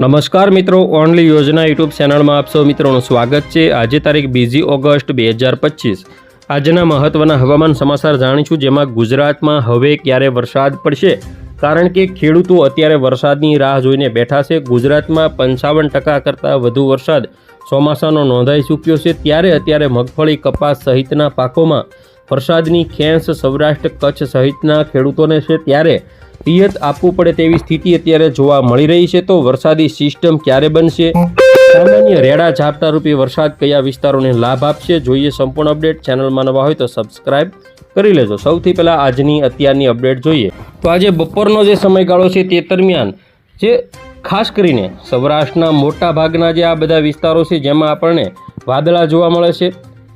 નમસ્કાર મિત્રો, ઓનલી યોજના યુટ્યુબ ચેનલમાં આપ સૌ મિત્રોનું સ્વાગત છે. આજે તારીખ બીજી ઓગસ્ટ બે હજાર પચીસ. આજના મહત્વના હવામાન સમાચાર જાણીશું, જેમાં ગુજરાતમાં હવે ક્યારે વરસાદ પડશે? કારણ કે ખેડૂતો અત્યારે વરસાદની રાહ જોઈને બેઠા છે. ગુજરાતમાં પંચાવન ટકા કરતાં વધુ વરસાદ ચોમાસાનો નોંધાઈ ચૂક્યો છે. ત્યારે અત્યારે મગફળી, કપાસ સહિતના પાકોમાં વરસાદની ખેંચ સૌરાષ્ટ્ર કચ્છ સહિતના ખેડૂતોને છે. ત્યારે પિયત આપવું પડે તેવી સ્થિતિ અત્યારે જોવા મળી રહી છે તો વરસાદી સિસ્ટમ ક્યારે બનશે? સામાન્ય રેડા ઝાપટા રૂપી વરસાદ કયા વિસ્તારોને લાભ આપશે? જોઈએ સંપૂર્ણ અપડેટ. ચેનલમાં નવા હોય તો સબસ્ક્રાઇબ કરી લેજો. સૌથી પહેલાં આજની અત્યારની અપડેટ જોઈએ. તો આજે બપોરનો જે સમયગાળો છે તે દરમિયાન જે ખાસ કરીને સૌરાષ્ટ્રના મોટા ભાગના જે આ બધા વિસ્તારો છે, જેમાં આપણને વાદળા જોવા મળે છે.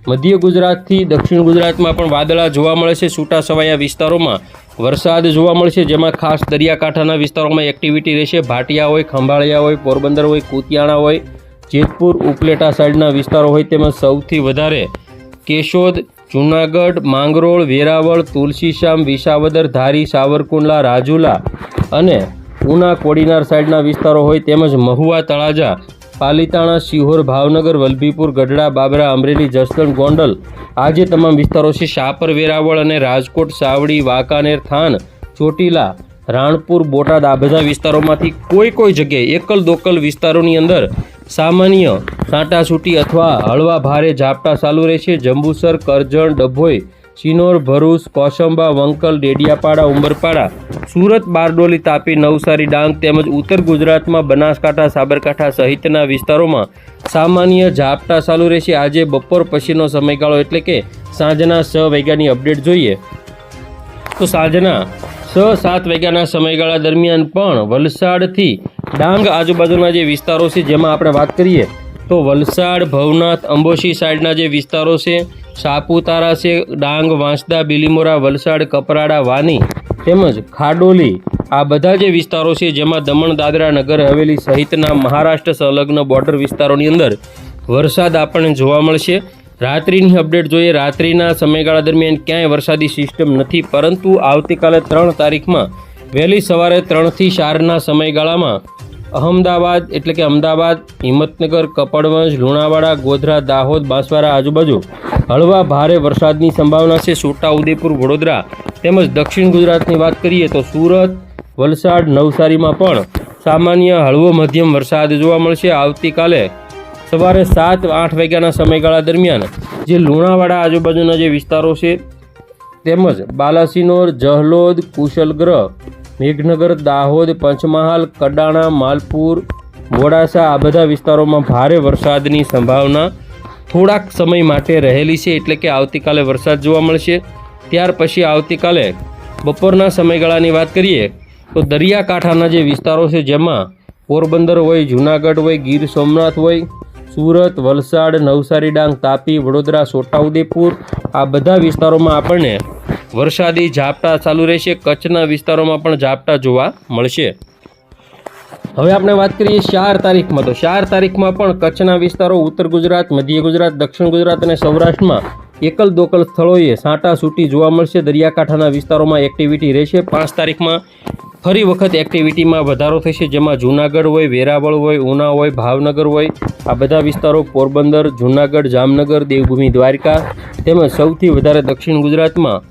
મધ્ય ગુજરાતથી દક્ષિણ ગુજરાતમાં પણ વાદળા જોવા મળે છે. છૂટા છવાયા વિસ્તારોમાં વરસાદ જોવા મળશે જેમાં ખાસ દરિયાકાંઠાના વિસ્તારોમાં એક્ટિવિટી રહેશે. ભાટિયા હોય, ખંભાળિયા હોય, પોરબંદર હોય, કુતિયાણા હોય, જેતપુર, ઉપલેટા સાઈડના વિસ્તારો હોય તેમાં સૌથી વધારે કેશોદ, જૂનાગઢ, માંગરોળ, વેરાવળ તુલસીશ્યામ વિસાવદર, ધારી, સાવરકુંડલા, રાજુલા અને ઉના કોડીનાર સાઈડના વિસ્તારો હોય તેમજ મહુવા, તળાજા પાલીતાણા, શિહોર, ભાવનગર, વલભીપુર, ગઢડા, બાબરા, અમરેલી, જસદણ, ગોંડલ આ જે તમામ વિસ્તારો છે. શાપર, વેરાવળ અને રાજકોટ, સાવડી, વાંકાનેર, થાન, ચોટીલા, રાણપુર, બોટાદ આ બધા વિસ્તારોમાંથી કોઈ કોઈ જગ્યાએ એકલ દોકલ વિસ્તારોની અંદર સામાન્ય છાંટાછૂટી અથવા હળવા ભારે ઝાપટા ચાલુ રહેશે. જંબુસર, કરજણ, ડભોઈ સિનોર ભરૂચ, કોસંબા, વંકલ, ડેડિયાપાડા, ઉંબરપાડા, સુરત, બારડોલી, તાપી, નવસારી, ડાંગ તેમજ ઉત્તર ગુજરાતમાં બનાસકાંઠા, સાબરકાંઠા સહિતના વિસ્તારોમાં સામાન્ય ઝાપટા ચાલુ રહેશે. આજે બપોર પછીનો સમયગાળો એટલે કે સાંજના છ વાગ્યાની અપડેટ જોઈએ. તો સાંજના છ સાત વાગ્યાના સમયગાળા દરમિયાન પણ વલસાડથી ડાંગ આજુબાજુના જે વિસ્તારો છે, જેમાં આપણે વાત કરીએ તો વલસાડ, ભવનાથ, અંબોશી સાઈડના જે વિસ્તારો છે, સાપુતારા છે, ડાંગ, વાંસદા, બિલીમોરા, વલસાડ, કપરાડા, વાની તેમજ ખાડોલી આ બધા જે વિસ્તારો છે, જેમાં દમણ, દાદરા નગર, હવેલી સહિતના મહારાષ્ટ્ર સંલગ્ન બોર્ડર વિસ્તારોની અંદર વરસાદ આપણને જોવા મળશે. રાત્રિની અપડેટ જોઈએ, રાત્રિના સમયગાળા દરમિયાન ક્યાંય વરસાદી સિસ્ટમ નથી, પરંતુ આવતીકાલે ત્રણ તારીખમાં વહેલી સવારે ત્રણથી ચારના સમયગાળામાં અહમદાબાદ એટલે કે અમદાવાદ, હિંમતનગર, કપડવંજ, લુણાવાડા, ગોધરા, દાહોદ, બાંસવાડા આજુબાજુ હળવા ભારે વરસાદની સંભાવના છે. છોટાઉદેપુર વડોદરા તેમજ દક્ષિણ ગુજરાતની વાત કરીએ તો સુરત, વલસાડ, નવસારીમાં પણ સામાન્ય હળવો મધ્યમ વરસાદ જોવા મળશે. આવતીકાલે સવારે સાત આઠ વાગ્યાના સમયગાળા દરમિયાન જે લુણાવાડા આજુબાજુના જે વિસ્તારો છે તેમજ બાલાસિનોર, જહલોદ, કુશલગ્રહ મેઘનગર, દાહોદ, પંચમહાલ, કડાણા, માલપુર, મોડાસા આ બધા વિસ્તારોમાં ભારે વરસાદની સંભાવના થોડાક સમય માટે રહેલી છે એટલે કે આવતીકાલે વરસાદ જોવા મળશે. ત્યાર પછી આવતીકાલે બપોરના સમયગાળાની વાત કરીએ તો દરિયાકાંઠાના જે વિસ્તારો છે જેમાં પોરબંદર હોય, જૂનાગઢ હોય, ગીર સોમનાથ હોય સુરત, વલસાડ, નવસારી ડાંગ, તાપી, વડોદરા, છોટાઉદેપુર આ બધા વિસ્તારોમાં આપણને વરસાદી ઝાપટા ચાલુ રહેશે. કચ્છના વિસ્તારોમાં પણ ઝાપટા જોવા મળશે. હવે આપણે વાત કરીએ ચાર તારીખમાં. તો ચાર તારીખમાં પણ કચ્છના વિસ્તારો ઉત્તર ગુજરાત, મધ્ય ગુજરાત, દક્ષિણ ગુજરાત અને સૌરાષ્ટ્રમાં એકલ દોકલ સ્થળોએ સાંટા સૂટી જોવા મળશે. દરિયાકાંઠાના વિસ્તારોમાં એક્ટિવિટી રહેશે. પાંચ તારીખમાં ફરી વખત એક્ટિવિટીમાં વધારો થશે. જેમાં જૂનાગઢ હોય, વેરાવળ હોય, ઉના હોય, ભાવનગર હોય, આ બધા વિસ્તારો પોરબંદર, જૂનાગઢ, જામનગર, દેવભૂમિ, દ્વારકા તેમજ સૌથી વધારે દક્ષિણ ગુજરાતમાં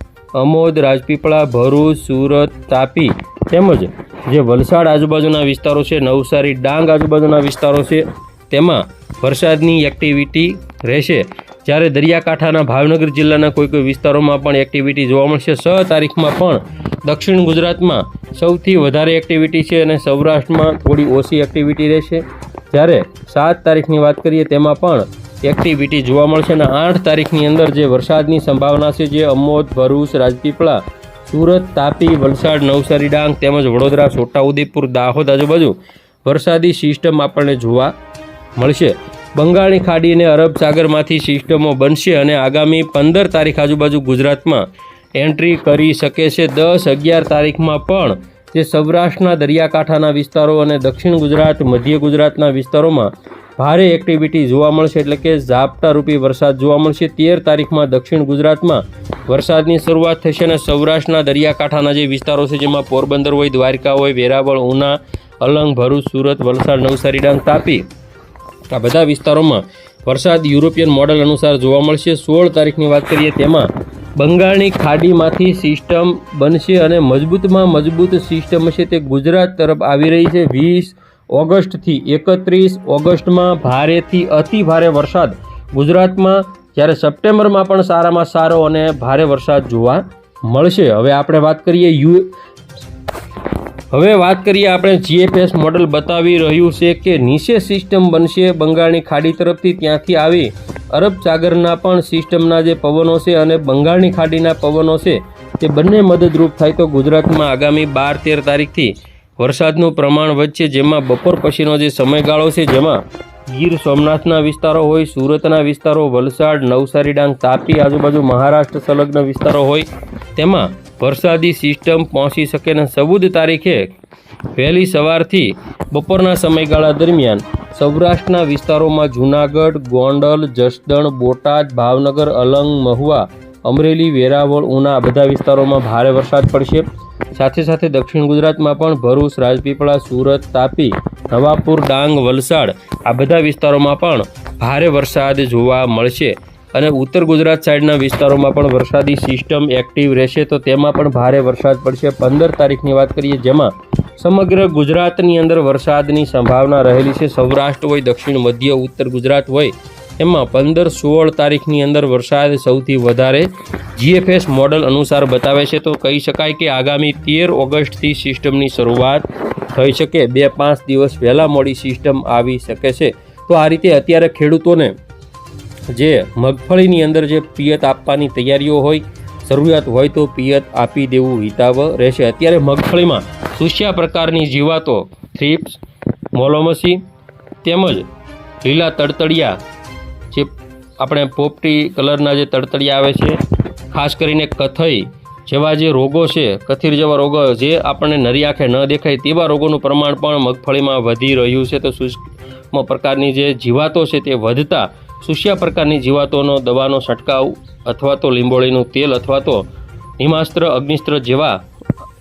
અમોદ, રાજપીપળા, ભરૂચ, સુરત, તાપી તેમજ જે વલસાડ આજુબાજુના વિસ્તારો છે, નવસારી, ડાંગ આજુબાજુના વિસ્તારો છે, તેમાં વરસાદની એક્ટિવિટી રહેશે. જ્યારે દરિયાકાંઠાના ભાવનગર જિલ્લાના કોઈ કોઈ વિસ્તારોમાં પણ એક્ટિવિટી જોવા મળશે. છ તારીખમાં પણ દક્ષિણ ગુજરાતમાં સૌથી વધારે એક્ટિવિટી છે અને સૌરાષ્ટ્રમાં થોડી ઓછી એક્ટિવિટી રહેશે. જ્યારે સાત તારીખની વાત કરીએ તેમાં પણ એક્ટિવિટી જોવા મળશે અને આઠ તારીખની અંદર જે વરસાદની સંભાવના છે, જે અમોદ, ભરૂચ, રાજપીપળા, સુરત, તાપી, વલસાડ, નવસારી, ડાંગ તેમજ વડોદરા છોટાઉદેપુર દાહોદ આજુબાજુ વરસાદી સિસ્ટમ આપણને જોવા મળશે. બંગાળની ખાડી અને અરબ સાગરમાંથી સિસ્ટમો બનશે અને આગામી પંદર તારીખ આજુબાજુ ગુજરાતમાં એન્ટ્રી કરી શકે છે. દસ અગિયાર તારીખમાં પણ જે સૌરાષ્ટ્રના દરિયાકાંઠાના વિસ્તારો અને દક્ષિણ ગુજરાત, મધ્ય ગુજરાતના વિસ્તારોમાં ભારે એક્ટિવિટી જોવા મળશે એટલે કે ઝાપટા રૂપી વરસાદ જોવા મળશે. તેર તારીખમાં દક્ષિણ ગુજરાતમાં વરસાદની શરૂઆત થશે અને સૌરાષ્ટ્રના દરિયાકાંઠાના જે વિસ્તારો છે, જેમાં પોરબંદર હોય, દ્વારકા હોય, વેરાવળ, ઉના, અલંગ, ભરૂચ, સુરત, વલસાડ, નવસારી, ડાંગ, તાપી આ બધા વિસ્તારોમાં વરસાદ યુરોપિયન મોડલ અનુસાર જોવા મળશે. સોળ તારીખની વાત કરીએ તેમાં બંગાળની ખાડીમાંથી સિસ્ટમ બનશે અને મજબૂતમાં મજબૂત સિસ્ટમ છે તે ગુજરાત તરફ આવી રહી છે. વીસ ઓગસ્ટથી એકત્રીસ ઓગસ્ટમાં ભારેથી અતિ ભારે વરસાદ ગુજરાતમાં, જ્યારે સપ્ટેમ્બરમાં પણ સારામાં સારો અને ભારે વરસાદ જોવા મળશે. હવે આપણે વાત કરીએ યુ હવે વાત કરીએ આપણે જીએફએસ મોડલ બતાવી રહ્યું છે કે નીચે સિસ્ટમ બનશે, બંગાળની ખાડી તરફથી ત્યાંથી આવી. અરબ સાગરના પણ સિસ્ટમના જે પવનો છે અને બંગાળની ખાડીના પવનો છે, તે બંને મદદરૂપ થાય તો ગુજરાતમાં આગામી બાર તેર તારીખથી વરસાદનું પ્રમાણ વધશે, જેમાં બપોર પછીનો જે સમયગાળો છે, જેમાં ગીર સોમનાથના વિસ્તારો હોય, સુરતના વિસ્તારો, વલસાડ નવસારી ડાંગ તાપી, આજુબાજુ મહારાષ્ટ્ર, સંલગ્ન વિસ્તારો હોય, તેમાં વરસાદી સિસ્ટમ પહોંચી શકે અને ચૌદ તારીખે વહેલી સવારથી બપોરના સમયગાળા દરમિયાન સૌરાષ્ટ્રના વિસ્તારોમાં જૂનાગઢ, ગોંડલ, જસદણ, બોટાદ, ભાવનગર, અલંગ, મહુવા, અમરેલી, વેરાવળ, ઉના બધા વિસ્તારોમાં ભારે વરસાદ પડશે. સાથે સાથે દક્ષિણ ગુજરાતમાં પણ ભરૂચ, રાજપીપળા, સુરત, તાપી, નવાપુર, ડાંગ, વલસાડ આ બધા વિસ્તારોમાં પણ ભારે વરસાદ જોવા મળશે. અને ઉત્તર ગુજરાત સાઈડના વિસ્તારોમાં પણ વરસાદી સિસ્ટમ એક્ટિવ રહેશે તો તેમાં પણ ભારે વરસાદ પડશે. પંદર તારીખની વાત કરીએ જેમાં સમગ્ર ગુજરાતની અંદર વરસાદની સંભાવના રહેલી છે. સૌરાષ્ટ્ર હોય, દક્ષિણ, મધ્ય, ઉત્તર ગુજરાત હોય, એમાં પંદર સોળ તારીખની અંદર વરસાદ સૌથી વધારે જીએફએસ મોડલ અનુસાર બતાવે છે. તો કહી શકાય કે આગામી તેર ઓગસ્ટથી સિસ્ટમની શરૂઆત થઈ શકે. બે પાંચ દિવસ પહેલાં મોડી સિસ્ટમ આવી શકે છે. તો આ રીતે અત્યારે ખેડૂતોને જે મગફળીની અંદર જે પિયત આપવાની તૈયારીઓ હોય જરૂરિયાત હોય તો પિયત આપી દેવું હિતાવ રહેશે. અત્યારે મગફળીમાં સુસ્યા પ્રકારની જીવાતો, થ્રીપ્સ, મોલોમસી તેમજ લીલા તડતડિયા જે આપણે પોપટી કલરના જે તડતડિયા આવે છે, ખાસ કરીને કથઈ જેવા જે રોગો છે, કથીર જેવા રોગો જે આપણને નરી આંખે ન દેખાય તેવા રોગોનું પ્રમાણ પણ મગફળીમાં વધી રહ્યું છે. તો શુષ્ક પ્રકારની જે જીવાતો છે તે વધતા સુસ્યા પ્રકારની જીવાતોનો દવાનો છંટકાવ અથવા તો લીંબોળીનું તેલ અથવા તો નિમાસ્ત્ર, અગ્નિસ્ત્ર જેવા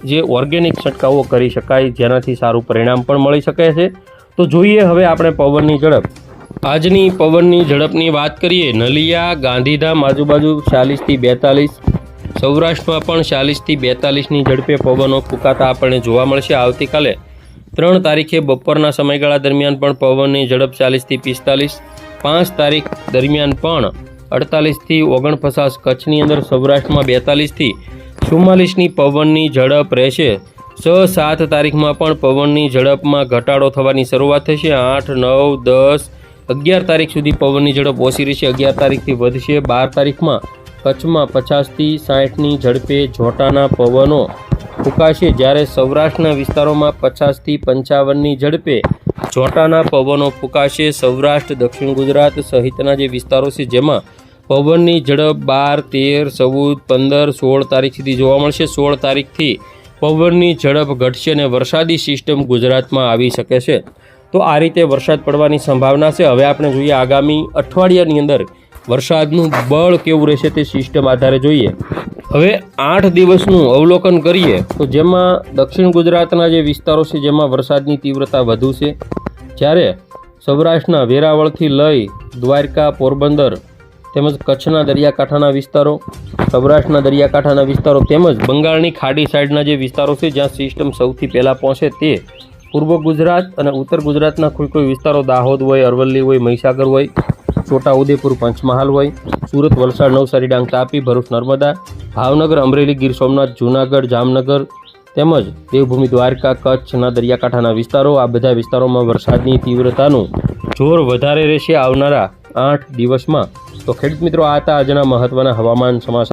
જે ઓર્ગેનિક છંટકાવો કરી શકાય, જેનાથી સારું પરિણામ પણ મળી શકે છે. તો જોઈએ હવે આપણે પવનની ઝડપ. આજની પવનની ઝડપની વાત કરીએ, નલિયા, ગાંધીધામ આજુબાજુ ચાલીસથી બેતાલીસ, સૌરાષ્ટ્રમાં પણ ચાલીસથી બેતાલીસની ઝડપે પવનો ફૂંકાતા આપણને જોવા મળશે. આવતીકાલે ત્રણ તારીખે બપોરના સમયગાળા દરમિયાન પણ પવનની ઝડપ ચાલીસથી પિસ્તાલીસ પાંચ તારીખ દરમિયાન પણ અડતાલીસથી ઓગણપચાસ કચ્છની અંદર સૌરાષ્ટ્રમાં બેતાલીસથી ચુમ્માલીસની પવનની ઝડપ રહેશે. છ સાત તારીખમાં પણ પવનની ઝડપમાં ઘટાડો થવાની શરૂઆત થશે. આઠ, નવ, દસ, અગિયાર તારીખ સુધી પવનની ઝડપ ઓછી રહેશે. અગિયાર તારીખથી વધશે. બાર તારીખમાં કચ્છમાં પચાસથી સાઠની ઝડપે જોટાના પવનો ફૂંકાશે. જ્યારે સૌરાષ્ટ્રના વિસ્તારોમાં પચાસથી પંચાવનની ઝડપે જોટાના પવનો ફૂંકાશે સૌરાષ્ટ્ર, દક્ષિણ ગુજરાત સહિતના જે વિસ્તારો છે, જેમાં પવનની ઝડપ બાર, તેર, ચૌદ, પંદર, સોળ તારીખ સુધી જોવા મળશે. સોળ તારીખથી પવનની ઝડપ ઘટશે અને વરસાદી સિસ્ટમ ગુજરાતમાં આવી શકે છે. તો આ રીતે વરસાદ પડવાની સંભાવના છે. હવે આપણે જોઈએ આગામી અઠવાડિયાની અંદર વરસાદનું બળ કેવું રહેશે તે સિસ્ટમ આધારે જોઈએ. હવે આઠ દિવસનું અવલોકન કરીએ તો જેમાં દક્ષિણ ગુજરાતના જે વિસ્તારો છે જેમાં વરસાદની તીવ્રતા વધુ છે, જ્યારે સૌરાષ્ટ્રના વેરાવળથી લઈ દ્વારકા, પોરબંદર તેમજ કચ્છના દરિયાકાંઠાના વિસ્તારો, સૌરાષ્ટ્રના દરિયાકાંઠાના વિસ્તારો તેમજ બંગાળની ખાડી સાઈડના જે વિસ્તારો છે જ્યાં સિસ્ટમ સૌથી પહેલાં પહોંચે તે પૂર્વ ગુજરાત અને ઉત્તર ગુજરાતના કોઈ કોઈ વિસ્તારો દાહોદ હોય, અરવલ્લી હોય, મહીસાગર હોય છોટા ઉદેપુર પંચમહાલ હોય, સુરત વલસાડ નવસારી ડાંગ તાપી, ભરૂચ નર્મદા, ભાવનગર, અમરેલી, ગીર સોમનાથ, જૂનાગઢ, જામનગર તેમજ દેવભૂમિ, દ્વારકા કચ્છના દરિયાકાંઠાના વિસ્તારો, આ બધા વિસ્તારોમાં વરસાદની તીવ્રતાનું જોર વધારે રહેશે આવનારા આઠ દિવસમાં. તો ખેડૂત મિત્રો, આ હતા આજના મહત્ત્વના હવામાન સમાચાર.